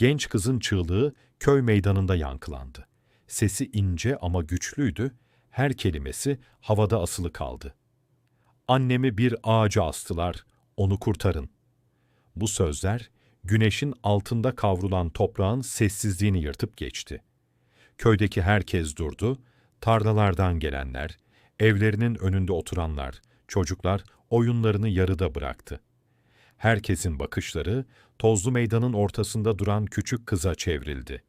Genç kızın çığlığı köy meydanında yankılandı. Sesi ince ama güçlüydü, her kelimesi havada asılı kaldı. Annemi bir ağaca astılar, onu kurtarın. Bu sözler, güneşin altında kavrulan toprağın sessizliğini yırtıp geçti. Köydeki herkes durdu, tarlalardan gelenler, evlerinin önünde oturanlar, çocuklar oyunlarını yarıda bıraktı. Herkesin bakışları tozlu meydanın ortasında duran küçük kıza çevrildi.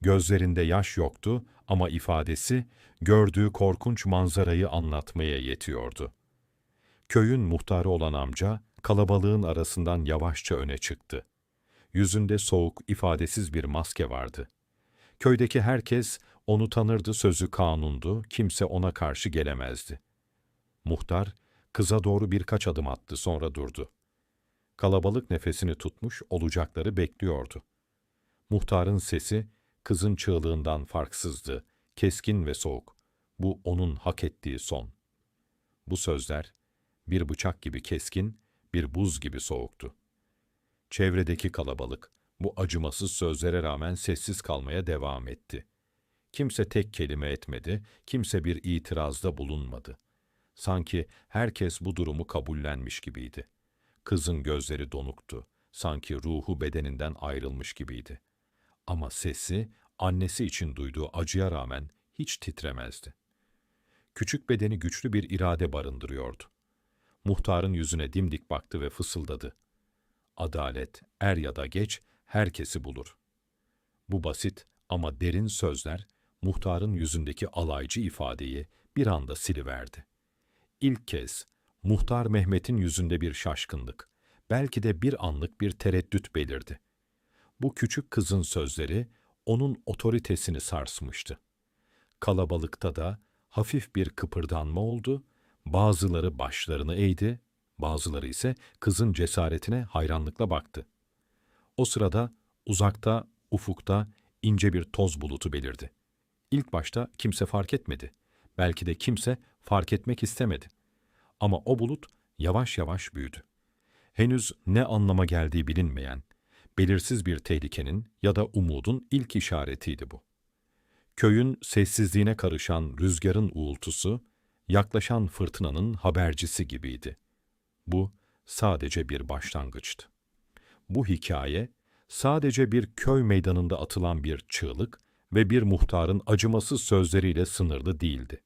Gözlerinde yaş yoktu ama ifadesi gördüğü korkunç manzarayı anlatmaya yetiyordu. Köyün muhtarı olan amca kalabalığın arasından yavaşça öne çıktı. Yüzünde soğuk, ifadesiz bir maske vardı. Köydeki herkes onu tanırdı sözü kanundu, kimse ona karşı gelemezdi. Muhtar, kıza doğru birkaç adım attı sonra durdu. Kalabalık nefesini tutmuş olacakları bekliyordu. Muhtarın sesi kızın çığlığından farksızdı, keskin ve soğuk. Bu onun hak ettiği son. Bu sözler bir bıçak gibi keskin, bir buz gibi soğuktu. Çevredeki kalabalık bu acımasız sözlere rağmen sessiz kalmaya devam etti. Kimse tek kelime etmedi, kimse bir itirazda bulunmadı. Sanki herkes bu durumu kabullenmiş gibiydi. Kızın gözleri donuktu. Sanki ruhu bedeninden ayrılmış gibiydi. Ama sesi, annesi için duyduğu acıya rağmen hiç titremezdi. Küçük bedeni güçlü bir irade barındırıyordu. Muhtarın yüzüne dimdik baktı ve fısıldadı. Adalet, er ya da geç, herkesi bulur. Bu basit ama derin sözler, muhtarın yüzündeki alaycı ifadeyi bir anda siliverdi. İlk kez muhtar Mehmet'in yüzünde bir şaşkınlık, belki de bir anlık bir tereddüt belirdi. Bu küçük kızın sözleri onun otoritesini sarsmıştı. Kalabalıkta da hafif bir kıpırdanma oldu, bazıları başlarını eğdi, bazıları ise kızın cesaretine hayranlıkla baktı. O sırada uzakta, ufukta ince bir toz bulutu belirdi. İlk başta kimse fark etmedi. Belki de kimse fark etmek istemedi. Ama o bulut yavaş yavaş büyüdü. Henüz ne anlama geldiği bilinmeyen, belirsiz bir tehlikenin ya da umudun ilk işaretiydi bu. Köyün sessizliğine karışan rüzgarın uğultusu, yaklaşan fırtınanın habercisi gibiydi. Bu sadece bir başlangıçtı. Bu hikaye, sadece bir köy meydanında atılan bir çığlık ve bir muhtarın acımasız sözleriyle sınırlı değildi.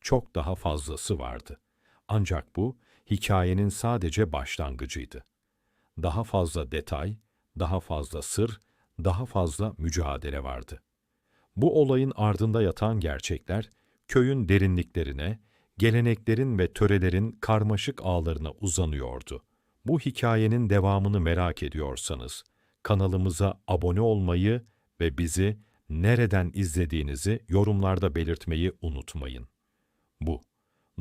Çok daha fazlası vardı. Ancak bu, hikayenin sadece başlangıcıydı. Daha fazla detay, daha fazla sır, daha fazla mücadele vardı. Bu olayın ardında yatan gerçekler, köyün derinliklerine, geleneklerin ve törelerin karmaşık ağlarına uzanıyordu. Bu hikayenin devamını merak ediyorsanız, kanalımıza abone olmayı ve bizi nereden izlediğinizi yorumlarda belirtmeyi unutmayın. Bu,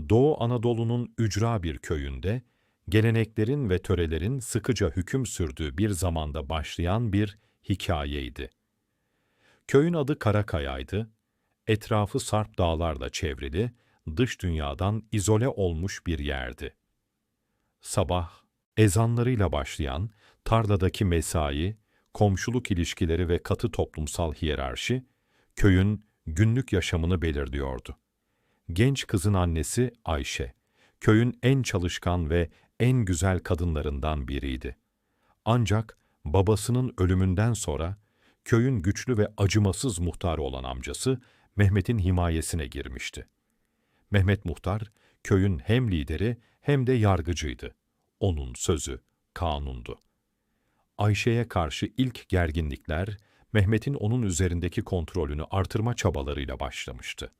Doğu Anadolu'nun ücra bir köyünde, geleneklerin ve törelerin sıkıca hüküm sürdüğü bir zamanda başlayan bir hikayeydi. Köyün adı Karakaya'ydı, etrafı sarp dağlarla çevrili, dış dünyadan izole olmuş bir yerdi. Sabah, ezanlarıyla başlayan tarladaki mesai, komşuluk ilişkileri ve katı toplumsal hiyerarşi, köyün günlük yaşamını belirliyordu. Genç kızın annesi Ayşe, köyün en çalışkan ve en güzel kadınlarından biriydi. Ancak babasının ölümünden sonra köyün güçlü ve acımasız muhtarı olan amcası Mehmet'in himayesine girmişti. Mehmet Muhtar, köyün hem lideri hem de yargıcıydı. Onun sözü kanundu. Ayşe'ye karşı ilk gerginlikler, Mehmet'in onun üzerindeki kontrolünü artırma çabalarıyla başlamıştı.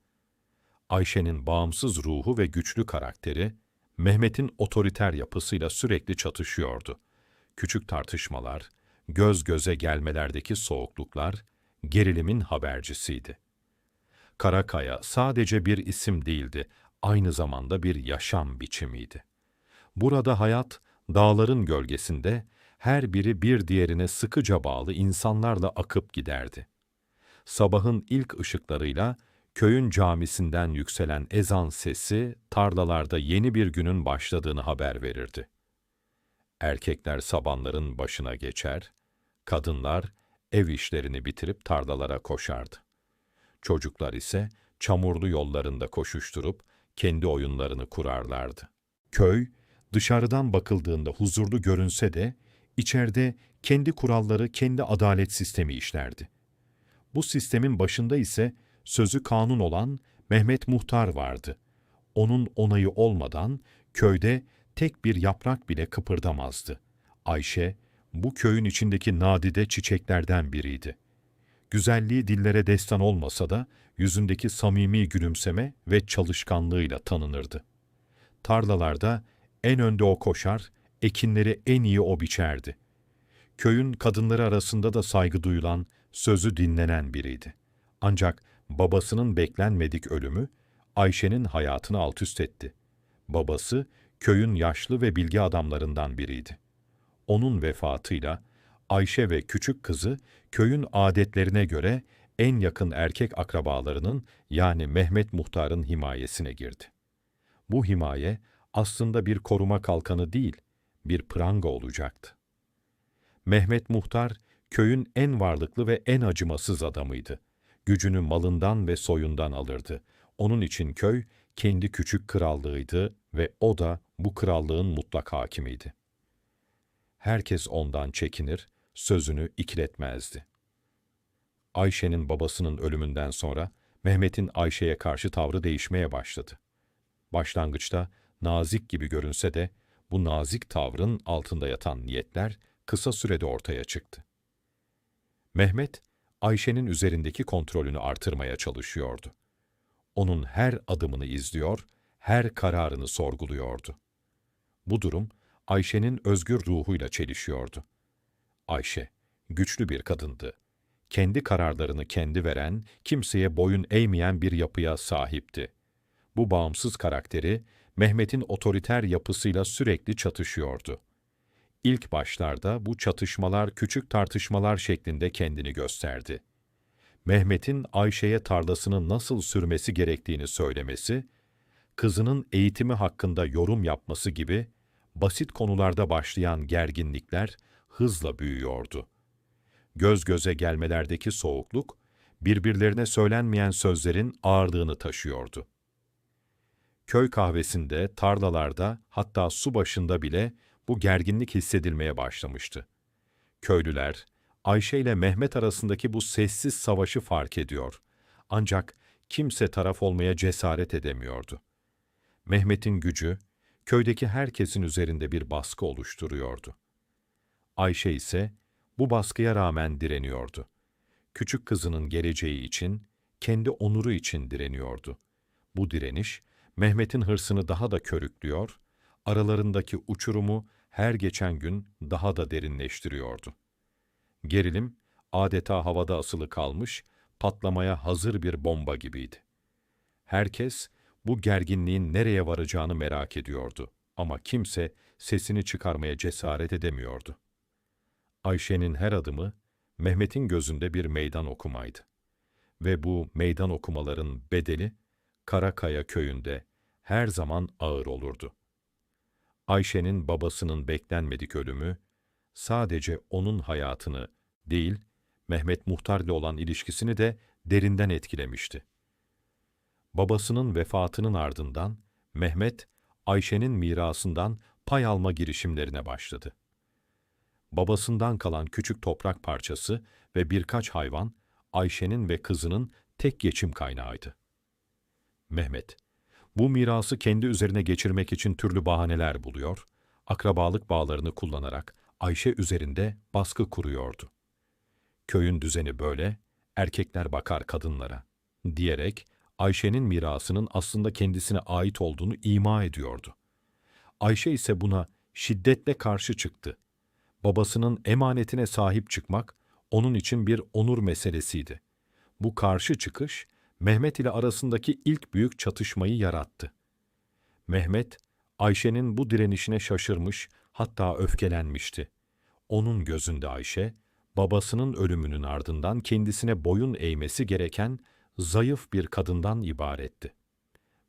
Ayşe'nin bağımsız ruhu ve güçlü karakteri, Mehmet'in otoriter yapısıyla sürekli çatışıyordu. Küçük tartışmalar, göz göze gelmelerdeki soğukluklar, gerilimin habercisiydi. Karakaya sadece bir isim değildi, aynı zamanda bir yaşam biçimiydi. Burada hayat, dağların gölgesinde, her biri bir diğerine sıkıca bağlı insanlarla akıp giderdi. Sabahın ilk ışıklarıyla köyün camisinden yükselen ezan sesi tarlalarda yeni bir günün başladığını haber verirdi. Erkekler sabanların başına geçer, kadınlar ev işlerini bitirip tarlalara koşardı. Çocuklar ise çamurlu yollarında koşuşturup kendi oyunlarını kurarlardı. Köy, dışarıdan bakıldığında huzurlu görünse de, içeride kendi kuralları, kendi adalet sistemi işlerdi. Bu sistemin başında ise sözü kanun olan Mehmet Muhtar vardı. Onun onayı olmadan köyde tek bir yaprak bile kıpırdamazdı. Ayşe, bu köyün içindeki nadide çiçeklerden biriydi. Güzelliği dillere destan olmasa da yüzündeki samimi gülümseme ve çalışkanlığıyla tanınırdı. Tarlalarda en önde o koşar, ekinleri en iyi o biçerdi. Köyün kadınları arasında da saygı duyulan, sözü dinlenen biriydi. Ancak babasının beklenmedik ölümü Ayşe'nin hayatını alt üst etti. Babası köyün yaşlı ve bilgi adamlarından biriydi. Onun vefatıyla Ayşe ve küçük kızı köyün adetlerine göre en yakın erkek akrabalarının yani Mehmet Muhtar'ın himayesine girdi. Bu himaye aslında bir koruma kalkanı değil, bir pranga olacaktı. Mehmet Muhtar, köyün en varlıklı ve en acımasız adamıydı. Gücünü malından ve soyundan alırdı. Onun için köy, kendi küçük krallığıydı ve o da bu krallığın mutlak hakimiydi. Herkes ondan çekinir, sözünü ikiletmezdi. Ayşe'nin babasının ölümünden sonra Mehmet'in Ayşe'ye karşı tavrı değişmeye başladı. Başlangıçta nazik gibi görünse de bu nazik tavrın altında yatan niyetler kısa sürede ortaya çıktı. Mehmet, Ayşe'nin üzerindeki kontrolünü artırmaya çalışıyordu. Onun her adımını izliyor, her kararını sorguluyordu. Bu durum Ayşe'nin özgür ruhuyla çelişiyordu. Ayşe, güçlü bir kadındı. Kendi kararlarını kendi veren, kimseye boyun eğmeyen bir yapıya sahipti. Bu bağımsız karakteri, Mehmet'in otoriter yapısıyla sürekli çatışıyordu. İlk başlarda bu çatışmalar küçük tartışmalar şeklinde kendini gösterdi. Mehmet'in Ayşe'ye tarlasını nasıl sürmesi gerektiğini söylemesi, kızının eğitimi hakkında yorum yapması gibi basit konularda başlayan gerginlikler hızla büyüyordu. Göz göze gelmelerdeki soğukluk, birbirlerine söylenmeyen sözlerin ağırlığını taşıyordu. Köy kahvesinde, tarlalarda, hatta su başında bile bu gerginlik hissedilmeye başlamıştı. Köylüler, Ayşe ile Mehmet arasındaki bu sessiz savaşı fark ediyor. Ancak kimse taraf olmaya cesaret edemiyordu. Mehmet'in gücü, köydeki herkesin üzerinde bir baskı oluşturuyordu. Ayşe ise bu baskıya rağmen direniyordu. Küçük kızının geleceği için, kendi onuru için direniyordu. Bu direniş, Mehmet'in hırsını daha da körüklüyor, aralarındaki uçurumu her geçen gün daha da derinleştiriyordu. Gerilim, adeta havada asılı kalmış, patlamaya hazır bir bomba gibiydi. Herkes, bu gerginliğin nereye varacağını merak ediyordu ama kimse sesini çıkarmaya cesaret edemiyordu. Ayşe'nin her adımı, Mehmet'in gözünde bir meydan okumaydı. Ve bu meydan okumaların bedeli, Karakaya köyünde her zaman ağır olurdu. Ayşe'nin babasının beklenmedik ölümü, sadece onun hayatını değil, Mehmet Muhtar'la olan ilişkisini de derinden etkilemişti. Babasının vefatının ardından Mehmet, Ayşe'nin mirasından pay alma girişimlerine başladı. Babasından kalan küçük toprak parçası ve birkaç hayvan, Ayşe'nin ve kızının tek geçim kaynağıydı. Mehmet, bu mirası kendi üzerine geçirmek için türlü bahaneler buluyor, akrabalık bağlarını kullanarak Ayşe üzerinde baskı kuruyordu. Köyün düzeni böyle, erkekler bakar kadınlara, diyerek Ayşe'nin mirasının aslında kendisine ait olduğunu ima ediyordu. Ayşe ise buna şiddetle karşı çıktı. Babasının emanetine sahip çıkmak onun için bir onur meselesiydi. Bu karşı çıkış Mehmet ile arasındaki ilk büyük çatışmayı yarattı. Mehmet, Ayşe'nin bu direnişine şaşırmış, hatta öfkelenmişti. Onun gözünde Ayşe, babasının ölümünün ardından kendisine boyun eğmesi gereken zayıf bir kadından ibaretti.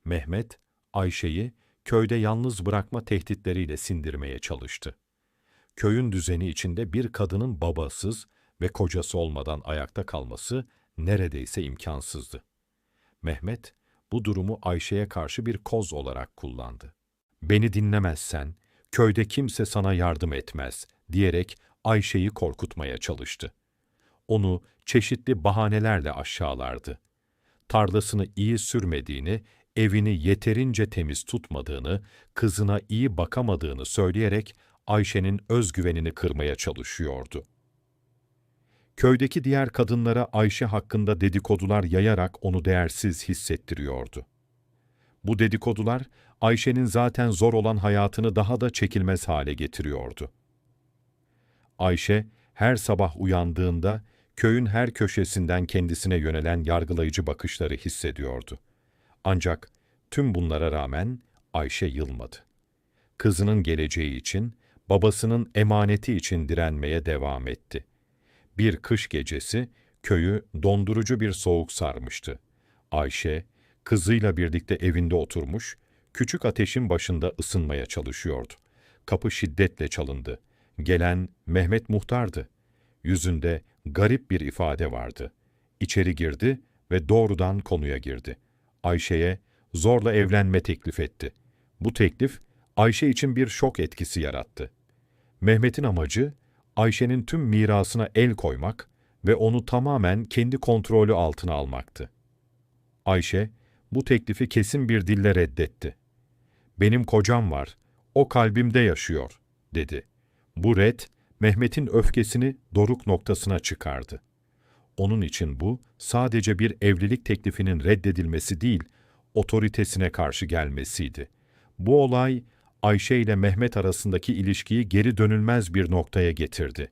Mehmet, Ayşe'yi köyde yalnız bırakma tehditleriyle sindirmeye çalıştı. Köyün düzeni içinde bir kadının babasız ve kocası olmadan ayakta kalması neredeyse imkansızdı. Mehmet bu durumu Ayşe'ye karşı bir koz olarak kullandı. Beni dinlemezsen köyde kimse sana yardım etmez diyerek Ayşe'yi korkutmaya çalıştı. Onu çeşitli bahanelerle aşağılardı. Tarlasını iyi sürmediğini, evini yeterince temiz tutmadığını, kızına iyi bakamadığını söyleyerek Ayşe'nin özgüvenini kırmaya çalışıyordu. Köydeki diğer kadınlara Ayşe hakkında dedikodular yayarak onu değersiz hissettiriyordu. Bu dedikodular Ayşe'nin zaten zor olan hayatını daha da çekilmez hale getiriyordu. Ayşe her sabah uyandığında köyün her köşesinden kendisine yönelen yargılayıcı bakışları hissediyordu. Ancak tüm bunlara rağmen Ayşe yılmadı. Kızının geleceği için, babasının emaneti için direnmeye devam etti. Bir kış gecesi köyü dondurucu bir soğuk sarmıştı. Ayşe, kızıyla birlikte evinde oturmuş, küçük ateşin başında ısınmaya çalışıyordu. Kapı şiddetle çalındı. Gelen Mehmet Muhtar'dı. Yüzünde garip bir ifade vardı. İçeri girdi ve doğrudan konuya girdi. Ayşe'ye zorla evlenme teklif etti. Bu teklif Ayşe için bir şok etkisi yarattı. Mehmet'in amacı Ayşe'nin tüm mirasına el koymak ve onu tamamen kendi kontrolü altına almaktı. Ayşe bu teklifi kesin bir dille reddetti. Benim kocam var, o kalbimde yaşıyor, dedi. Bu red, Mehmet'in öfkesini doruk noktasına çıkardı. Onun için bu, sadece bir evlilik teklifinin reddedilmesi değil, otoritesine karşı gelmesiydi. Bu olay, Ayşe ile Mehmet arasındaki ilişkiyi geri dönülmez bir noktaya getirdi.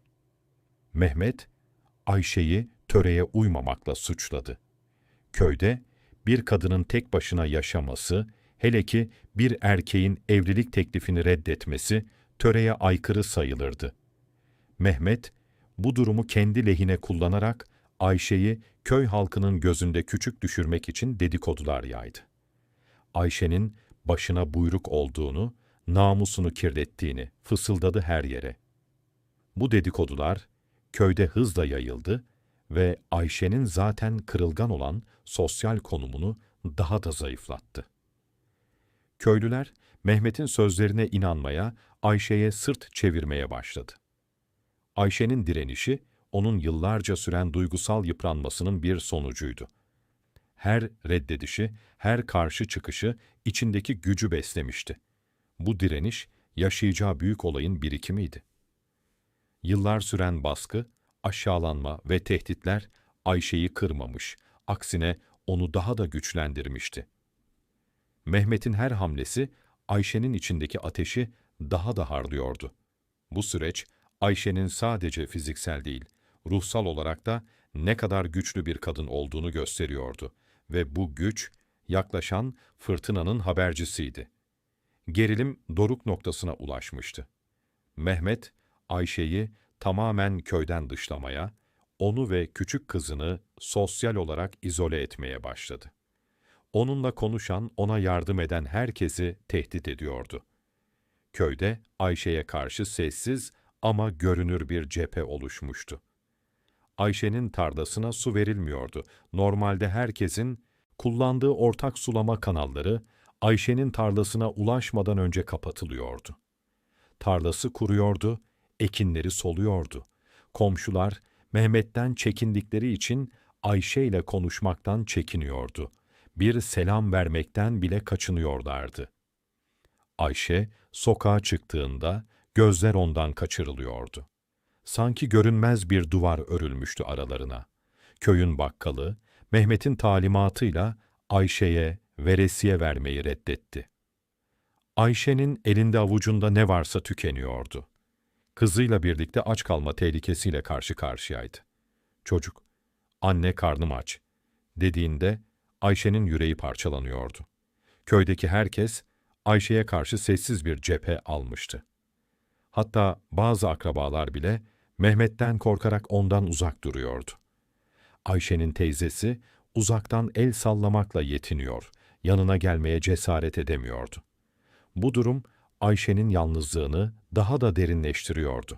Mehmet, Ayşe'yi töreye uymamakla suçladı. Köyde bir kadının tek başına yaşaması, hele ki bir erkeğin evlilik teklifini reddetmesi töreye aykırı sayılırdı. Mehmet, bu durumu kendi lehine kullanarak Ayşe'yi köy halkının gözünde küçük düşürmek için dedikodular yaydı. Ayşe'nin başına buyruk olduğunu, namusunu kirlettiğini fısıldadı her yere. Bu dedikodular köyde hızla yayıldı ve Ayşe'nin zaten kırılgan olan sosyal konumunu daha da zayıflattı. Köylüler Mehmet'in sözlerine inanmaya, Ayşe'ye sırt çevirmeye başladı. Ayşe'nin direnişi, onun yıllarca süren duygusal yıpranmasının bir sonucuydu. Her reddedişi, her karşı çıkışı içindeki gücü beslemişti. Bu direniş, yaşayacağı büyük olayın birikimiydi. Yıllar süren baskı, aşağılanma ve tehditler Ayşe'yi kırmamış, aksine onu daha da güçlendirmişti. Mehmet'in her hamlesi Ayşe'nin içindeki ateşi daha da harlıyordu. Bu süreç Ayşe'nin sadece fiziksel değil, ruhsal olarak da ne kadar güçlü bir kadın olduğunu gösteriyordu ve bu güç yaklaşan fırtınanın habercisiydi. Gerilim doruk noktasına ulaşmıştı. Mehmet, Ayşe'yi tamamen köyden dışlamaya, onu ve küçük kızını sosyal olarak izole etmeye başladı. Onunla konuşan, ona yardım eden herkesi tehdit ediyordu. Köyde Ayşe'ye karşı sessiz ama görünür bir cephe oluşmuştu. Ayşe'nin tarlasına su verilmiyordu. Normalde herkesin kullandığı ortak sulama kanalları Ayşe'nin tarlasına ulaşmadan önce kapatılıyordu. Tarlası kuruyordu, ekinleri soluyordu. Komşular Mehmet'ten çekindikleri için Ayşe ile konuşmaktan çekiniyordu. Bir selam vermekten bile kaçınıyorlardı. Ayşe sokağa çıktığında gözler ondan kaçırılıyordu. Sanki görünmez bir duvar örülmüştü aralarına. Köyün bakkalı, Mehmet'in talimatıyla Ayşe'ye veresiye vermeyi reddetti. Ayşe'nin elinde avucunda ne varsa tükeniyordu. Kızıyla birlikte aç kalma tehlikesiyle karşı karşıyaydı. Çocuk, anne karnım aç, dediğinde Ayşe'nin yüreği parçalanıyordu. Köydeki herkes Ayşe'ye karşı sessiz bir cephe almıştı. Hatta bazı akrabalar bile Mehmet'ten korkarak ondan uzak duruyordu. Ayşe'nin teyzesi uzaktan el sallamakla yetiniyor, yanına gelmeye cesaret edemiyordu. Bu durum Ayşe'nin yalnızlığını daha da derinleştiriyordu.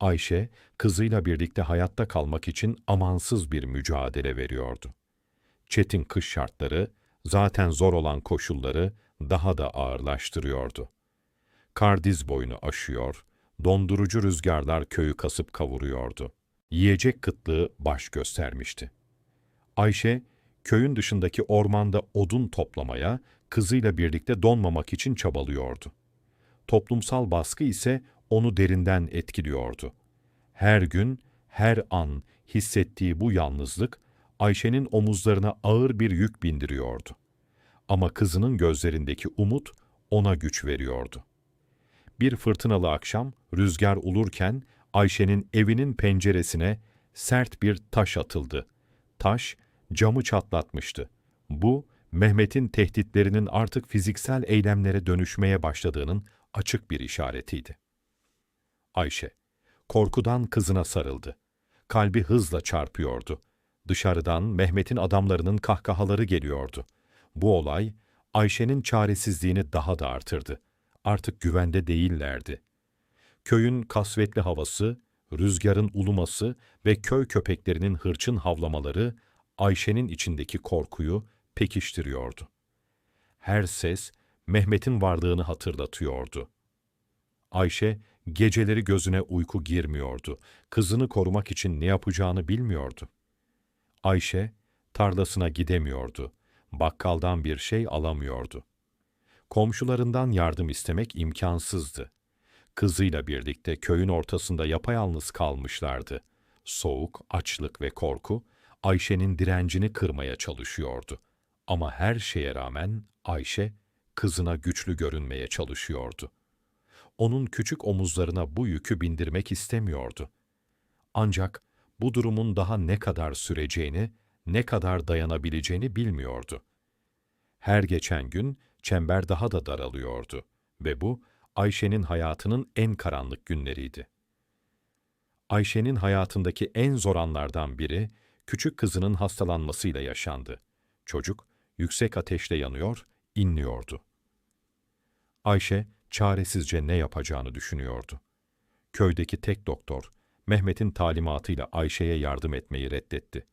Ayşe, kızıyla birlikte hayatta kalmak için amansız bir mücadele veriyordu. Çetin kış şartları, zaten zor olan koşulları daha da ağırlaştırıyordu. Kar diz boyunu aşıyor, dondurucu rüzgarlar köyü kasıp kavuruyordu. Yiyecek kıtlığı baş göstermişti. Ayşe, köyün dışındaki ormanda odun toplamaya, kızıyla birlikte donmamak için çabalıyordu. Toplumsal baskı ise onu derinden etkiliyordu. Her gün, her an hissettiği bu yalnızlık, Ayşe'nin omuzlarına ağır bir yük bindiriyordu. Ama kızının gözlerindeki umut ona güç veriyordu. Bir fırtınalı akşam rüzgar ulurken Ayşe'nin evinin penceresine sert bir taş atıldı. Taş camı çatlatmıştı. Bu Mehmet'in tehditlerinin artık fiziksel eylemlere dönüşmeye başladığının açık bir işaretiydi. Ayşe korkudan kızına sarıldı. Kalbi hızla çarpıyordu. Dışarıdan Mehmet'in adamlarının kahkahaları geliyordu. Bu olay Ayşe'nin çaresizliğini daha da artırdı. Artık güvende değillerdi. Köyün kasvetli havası, rüzgarın uluması ve köy köpeklerinin hırçın havlamaları Ayşe'nin içindeki korkuyu pekiştiriyordu. Her ses Mehmet'in varlığını hatırlatıyordu. Ayşe geceleri gözüne uyku girmiyordu. Kızını korumak için ne yapacağını bilmiyordu. Ayşe tarlasına gidemiyordu. Bakkaldan bir şey alamıyordu. Komşularından yardım istemek imkansızdı. Kızıyla birlikte köyün ortasında yapayalnız kalmışlardı. Soğuk, açlık ve korku Ayşe'nin direncini kırmaya çalışıyordu. Ama her şeye rağmen Ayşe kızına güçlü görünmeye çalışıyordu. Onun küçük omuzlarına bu yükü bindirmek istemiyordu. Ancak bu durumun daha ne kadar süreceğini, ne kadar dayanabileceğini bilmiyordu. Her geçen gün çember daha da daralıyordu ve bu Ayşe'nin hayatının en karanlık günleriydi. Ayşe'nin hayatındaki en zor anlardan biri küçük kızının hastalanmasıyla yaşandı. Çocuk yüksek ateşle yanıyor, inliyordu. Ayşe çaresizce ne yapacağını düşünüyordu. Köydeki tek doktor Mehmet'in talimatıyla Ayşe'ye yardım etmeyi reddetti.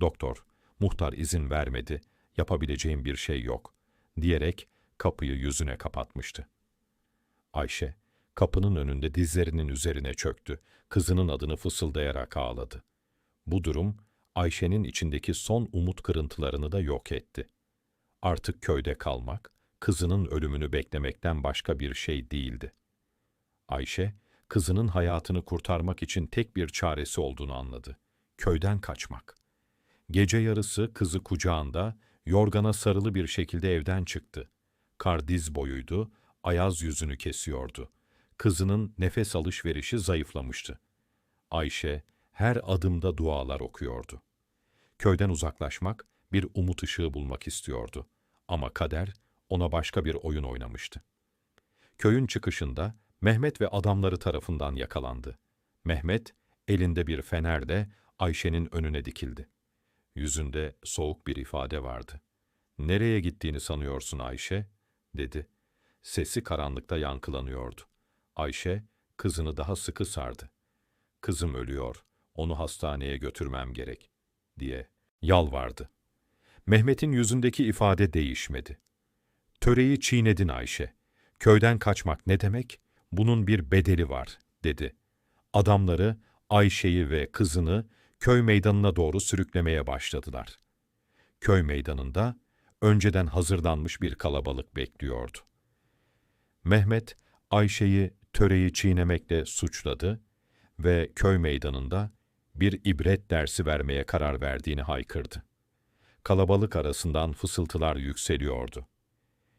Doktor, muhtar izin vermedi, yapabileceğim bir şey yok, diyerek kapıyı yüzüne kapatmıştı. Ayşe, kapının önünde dizlerinin üzerine çöktü, kızının adını fısıldayarak ağladı. Bu durum, Ayşe'nin içindeki son umut kırıntılarını da yok etti. Artık köyde kalmak, kızının ölümünü beklemekten başka bir şey değildi. Ayşe, kızının hayatını kurtarmak için tek bir çaresi olduğunu anladı. Köyden kaçmak. Gece yarısı kızı kucağında, yorgana sarılı bir şekilde evden çıktı. Kar diz boyuydu, ayaz yüzünü kesiyordu. Kızının nefes alışverişi zayıflamıştı. Ayşe her adımda dualar okuyordu. Köyden uzaklaşmak, bir umut ışığı bulmak istiyordu. Ama kader ona başka bir oyun oynamıştı. Köyün çıkışında Mehmet ve adamları tarafından yakalandı. Mehmet, elinde bir fenerle Ayşe'nin önüne dikildi. Yüzünde soğuk bir ifade vardı. ''Nereye gittiğini sanıyorsun Ayşe?'' dedi. Sesi karanlıkta yankılanıyordu. Ayşe, kızını daha sıkı sardı. ''Kızım ölüyor, onu hastaneye götürmem gerek.'' diye yalvardı. Mehmet'in yüzündeki ifade değişmedi. Töreyi çiğnedin Ayşe. Köyden kaçmak ne demek? Bunun bir bedeli var, dedi. Adamları Ayşe'yi ve kızını köy meydanına doğru sürüklemeye başladılar. Köy meydanında önceden hazırlanmış bir kalabalık bekliyordu. Mehmet, Ayşe'yi töreyi çiğnemekle suçladı ve köy meydanında bir ibret dersi vermeye karar verdiğini haykırdı. Kalabalık arasından fısıltılar yükseliyordu.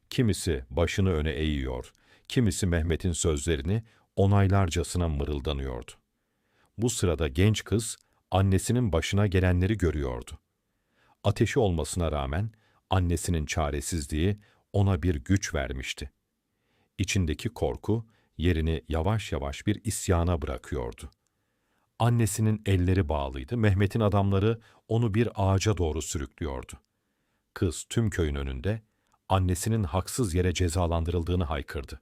Kimisi başını öne eğiyor, kimisi Mehmet'in sözlerini onaylarcasına mırıldanıyordu. Bu sırada genç kız annesinin başına gelenleri görüyordu. Ateşi olmasına rağmen annesinin çaresizliği ona bir güç vermişti. İçindeki korku yerini yavaş yavaş bir isyana bırakıyordu. Annesinin elleri bağlıydı, Mehmet'in adamları onu bir ağaca doğru sürüklüyordu. Kız tüm köyün önünde annesinin haksız yere cezalandırıldığını haykırdı.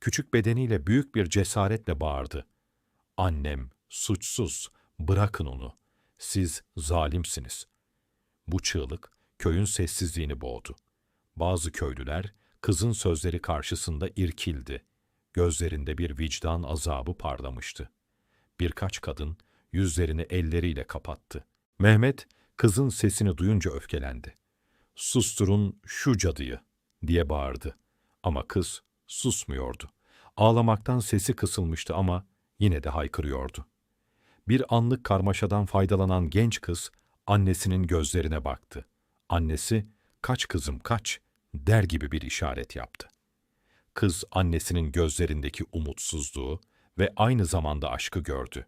Küçük bedeniyle büyük bir cesaretle bağırdı. Annem suçsuz, bırakın onu. Siz zalimsiniz. Bu çığlık köyün sessizliğini boğdu. Bazı köylüler kızın sözleri karşısında irkildi. Gözlerinde bir vicdan azabı parlamıştı. Birkaç kadın yüzlerini elleriyle kapattı. Mehmet kızın sesini duyunca öfkelendi. Susturun şu cadıyı diye bağırdı. Ama kız susmuyordu. Ağlamaktan sesi kısılmıştı ama yine de haykırıyordu. Bir anlık karmaşadan faydalanan genç kız annesinin gözlerine baktı. Annesi, kaç kızım kaç der gibi bir işaret yaptı. Kız annesinin gözlerindeki umutsuzluğu ve aynı zamanda aşkı gördü.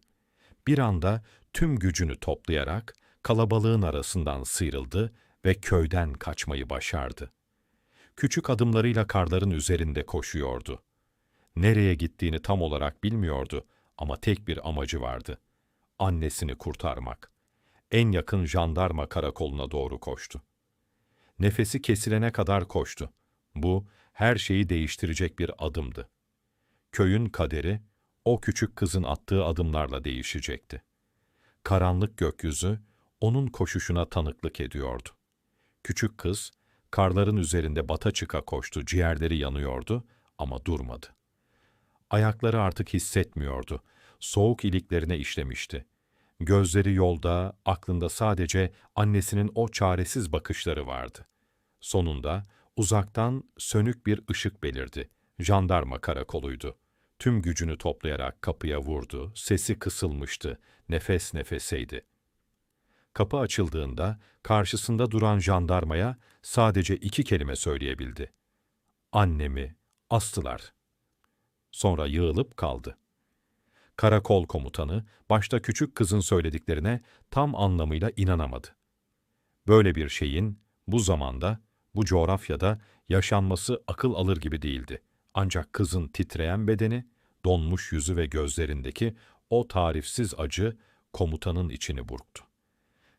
Bir anda tüm gücünü toplayarak kalabalığın arasından sıyrıldı ve köyden kaçmayı başardı. Küçük adımlarıyla karların üzerinde koşuyordu. Nereye gittiğini tam olarak bilmiyordu ama tek bir amacı vardı. Annesini kurtarmak. En yakın jandarma karakoluna doğru koştu. Nefesi kesilene kadar koştu. Bu, her şeyi değiştirecek bir adımdı. Köyün kaderi, o küçük kızın attığı adımlarla değişecekti. Karanlık gökyüzü, onun koşuşuna tanıklık ediyordu. Küçük kız, karların üzerinde bata çıka koştu, ciğerleri yanıyordu ama durmadı. Ayakları artık hissetmiyordu. Soğuk iliklerine işlemişti. Gözleri yolda, aklında sadece annesinin o çaresiz bakışları vardı. Sonunda uzaktan sönük bir ışık belirdi. Jandarma karakoluydu. Tüm gücünü toplayarak kapıya vurdu. Sesi kısılmıştı. Nefes nefeseydi. Kapı açıldığında karşısında duran jandarmaya sadece iki kelime söyleyebildi. Annemi astılar. Sonra yığılıp kaldı. Karakol komutanı başta küçük kızın söylediklerine tam anlamıyla inanamadı. Böyle bir şeyin bu zamanda, bu coğrafyada yaşanması akıl alır gibi değildi. Ancak kızın titreyen bedeni, donmuş yüzü ve gözlerindeki o tarifsiz acı komutanın içini burktu.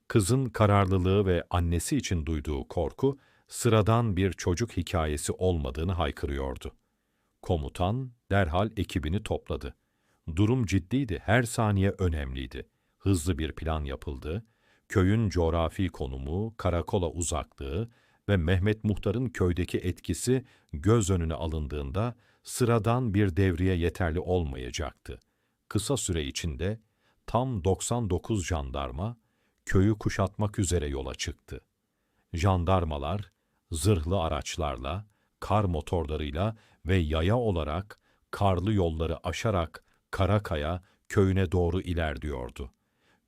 Kızın kararlılığı ve annesi için duyduğu korku, sıradan bir çocuk hikayesi olmadığını haykırıyordu. Komutan derhal ekibini topladı. Durum ciddiydi, her saniye önemliydi. Hızlı bir plan yapıldı. Köyün coğrafi konumu, karakola uzaklığı ve Mehmet Muhtar'ın köydeki etkisi göz önüne alındığında sıradan bir devriye yeterli olmayacaktı. Kısa süre içinde tam 99 jandarma köyü kuşatmak üzere yola çıktı. Jandarmalar zırhlı araçlarla, kar motorlarıyla ve yaya olarak karlı yolları aşarak Karakaya köyüne doğru ilerliyordu.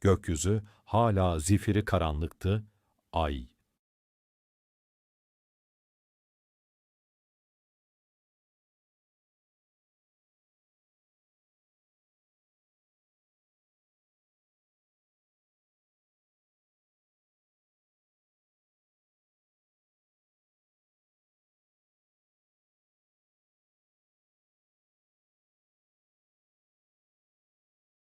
Gökyüzü hala zifiri karanlıktı, ay